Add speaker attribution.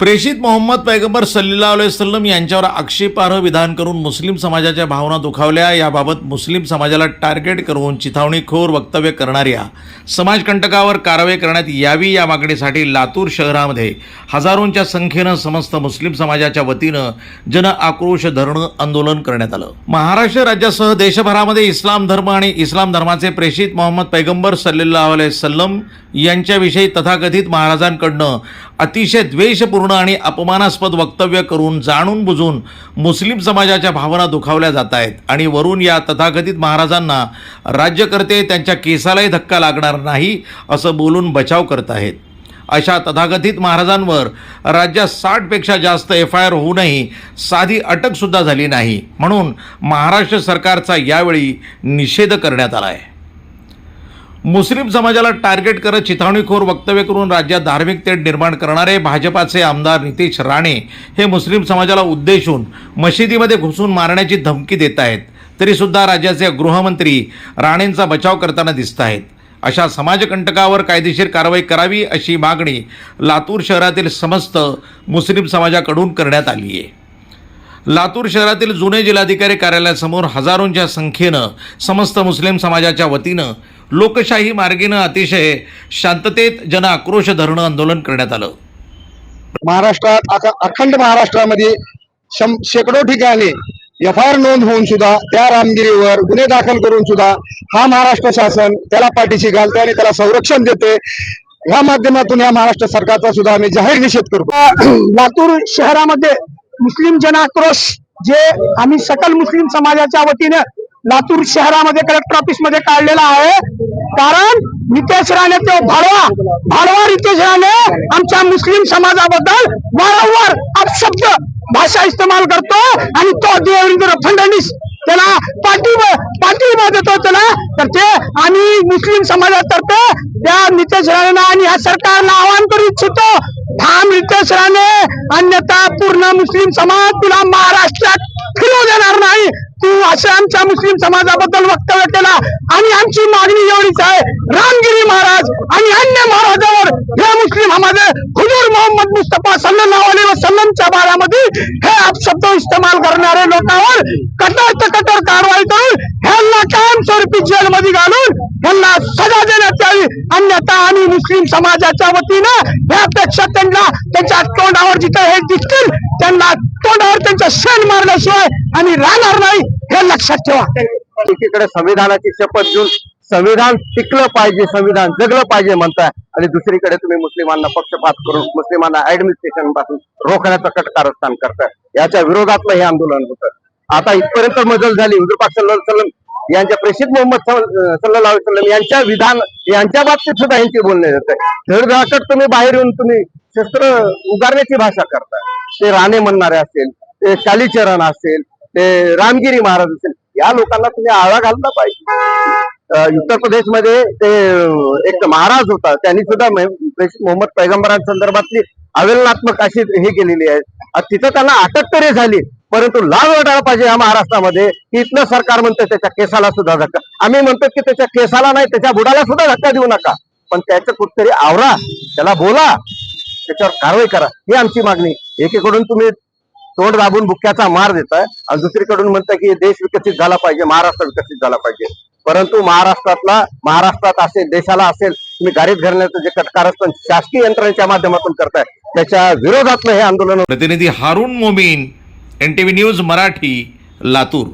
Speaker 1: प्रेषित मोहम्मद पैगंबर सल्लेला वसल्लम यांच्यावर आक्षेपार्ह विधान करून मुस्लिम समाजाच्या भावना दुखावल्या. याबाबत मुस्लिम समाजाला टार्गेट करून चिथावणीखोर वक्तव्य करणाऱ्या समाजकंटकावर कारवाई करण्यात यावी या मागणीसाठी लातूर शहरामध्ये हजारोंच्या संख्येनं समस्त मुस्लिम समाजाच्या वतीनं जन आक्रोश धरणं आंदोलन करण्यात आलं. महाराष्ट्र राज्यासह देशभरामध्ये इस्लाम धर्म आणि इस्लाम धर्माचे प्रेषित मोहम्मद पैगंबर सल्लेल्लाहु अलैहि सल्लम यांच्याविषयी तथाकथित महाराजांकडनं अतिशय द्वेषपूर्ण आणि अपमानास्पद वक्तव्य करून जाणून बुजून मुस्लिम समाजाच्या भावना दुखावल्या जात आहेत. आणि वरून या तथाकथित महाराजांना राज्यकर्ते त्यांच्या केसालाही धक्का लागणार नाही असं बोलून बचाव करत आहेत. अशा तथाकथित महाराजांवर राज्यात साठपेक्षा जास्त एफ आय आर होऊनही साधी अटकसुद्धा झाली नाही. म्हणून महाराष्ट्र सरकारचा यावेळी निषेध करण्यात आला आहे मुस्लिम समाजाला टार्गेट करत चिथावणीखोर वक्तव्य करून राज्यात धार्मिक तेढ निर्माण करणारे भाजपाचे आमदार नितेश राणे हे मुस्लिम समाजाला उद्देशून मशिदीमध्ये घुसून मारण्याची धमकी देत आहेत. तरीसुद्धा राज्याचे गृहमंत्री राणेंचा बचाव करताना दिसत आहेत. अशा समाजकंटकावर कायदेशीर कारवाई करावी अशी मागणी लातूर शहरातील समस्त मुस्लिम समाजाकडून करण्यात आली आहे. लातूर शहरातील जुने जिल्हाधिकारी कार्यालयासमोर हजारोंच्या संख्येनं समस्त मुस्लिम समाजाच्या वतीनं लोकशाही मार्गीनं अतिशय शांततेत जन आक्रोश धरणं आंदोलन करण्यात आलं.
Speaker 2: महाराष्ट्रात अख- अखंड महाराष्ट्रामध्ये शं- शेकडो ठिकाणी एफ आय आर नोंद होऊन सुद्धा त्या रामगिरीवर गुन्हे दाखल करून सुद्धा हा महाराष्ट्र शासन त्याला पाठीशी घालते आणि त्याला संरक्षण देते या माध्यमातून या महाराष्ट्र सरकारचा सुद्धा आम्ही जाहीर निषेध करतो. लातूर शहरामध्ये मुस्लिम जनाक्रोश जे आम्ही सकल मुस्लिम समाजाच्या वतीने लातूर शहरामध्ये कलेक्टर ऑफिसमध्ये काढलेला आहे. कारण नितेश राणे तो भाडवा भाडवा नितेश राणे आमच्या मुस्लिम समाजाबद्दल वारंवार अपशब्द भाषा इस्तेमाल करतो आणि तो देवेंद्र फडणवीस त्याला पाठी पाठिंबा देतो त्याला. तर ते आम्ही मुस्लिम समाजातर्फे त्या नितेश राणेंना आणि या सरकारला आवाहन करू इच्छितो. थांब नितेश राणे अन्यथा पूर्ण मुस्लिम समाज तुला महाराष्ट्रात फिरू देणार नाही. तू असं आमच्या मुस्लिम समाजाबद्दल वक्तव्य केला आणि आमची मागणी एवढीच आहे. रामगिरी महाराज आणि अन्य महाराजावर हे मुस्लिम समाज हुजूर मोहम्मद मुस्तफा सल्लल्लाहु अलैहि वसल्लमच्या बारामध्ये हे अपशब्द इस्तेमाल करणारे लोकांवर कठोर ते कठोर ती जेलमध्ये घालून त्यांना सजा देण्यात यावी. अन्यथा आम्ही मुस्लिम समाजाच्या वतीनं यापेक्षा त्यांना त्यांच्या तोंडावर जिथं हे दिसतील त्यांना तोंडावर त्यांच्या शेण मारल्याशिवाय आम्ही राहणार नाही हे लक्षात ठेवा.
Speaker 3: एकीकडे संविधानाची शपथ घेऊन संविधान टिकलं पाहिजे संविधान जगलं पाहिजे म्हणताय आणि दुसरीकडे तुम्ही मुस्लिमांना पक्षपात करून मुस्लिमांना ऍडमिनिस्ट्रेशनपासून रोखण्याचं कटकारस्थान करताय. याच्या विरोधातलं हे आंदोलन होतं. आता इथपर्यंत मजल झाली हुजूर पाक यांच्या प्रेषित मोहम्मद सल्ल- सल्लल्लाहु यांच्या विधान यांच्या बाबतीत सुद्धा यांची बोलणे जाते आहे धडधाकट तुम्ही बाहेर येऊन तुम्ही शस्त्र उगारण्याची भाषा करताय. ते राणे म्हणणारे असेल ते शालीचरण असेल ते रामगिरी महाराज असेल या लोकांना तुम्ही आळा घालला पाहिजे. उत्तर प्रदेशमध्ये ते एक महाराज होता त्यांनी सुद्धा मोहम्मद पैगंबरांसंदर्भातली अवेलनात्मक अशी हे केलेली आहे. तिथं त्यांना अटक तरी झाली परंतु लाज वाटायला पाहिजे या महाराष्ट्रामध्ये. की इथलं सरकार म्हणतं त्याच्या केसाला सुद्धा धक्का. आम्ही म्हणतो की त्याच्या केसाला नाही त्याच्या बुडाला सुद्धा धक्का देऊ नका. पण त्याचं कुठतरी आवरा त्याला बोला त्याच्यावर कारवाई करा. ही आमची मागणी. एकीकडून तुम्ही तोंड दाबून भुक्याचा मार देताय आणि दुसरीकडून म्हणताय की देश विकसित झाला पाहिजे महाराष्ट्र विकसित झाला पाहिजे. परंतु महाराष्ट्रातला महाराष्ट्रात असेल देशाला असेल तुम्ही गाडीत घालण्याचं जे कटकारस्थान शासकीय यंत्रणेच्या माध्यमातून करताय त्याच्या विरोधातलं हे आंदोलन
Speaker 1: प्रतिनिधी Haroon Momin N T V news Marathi Latur.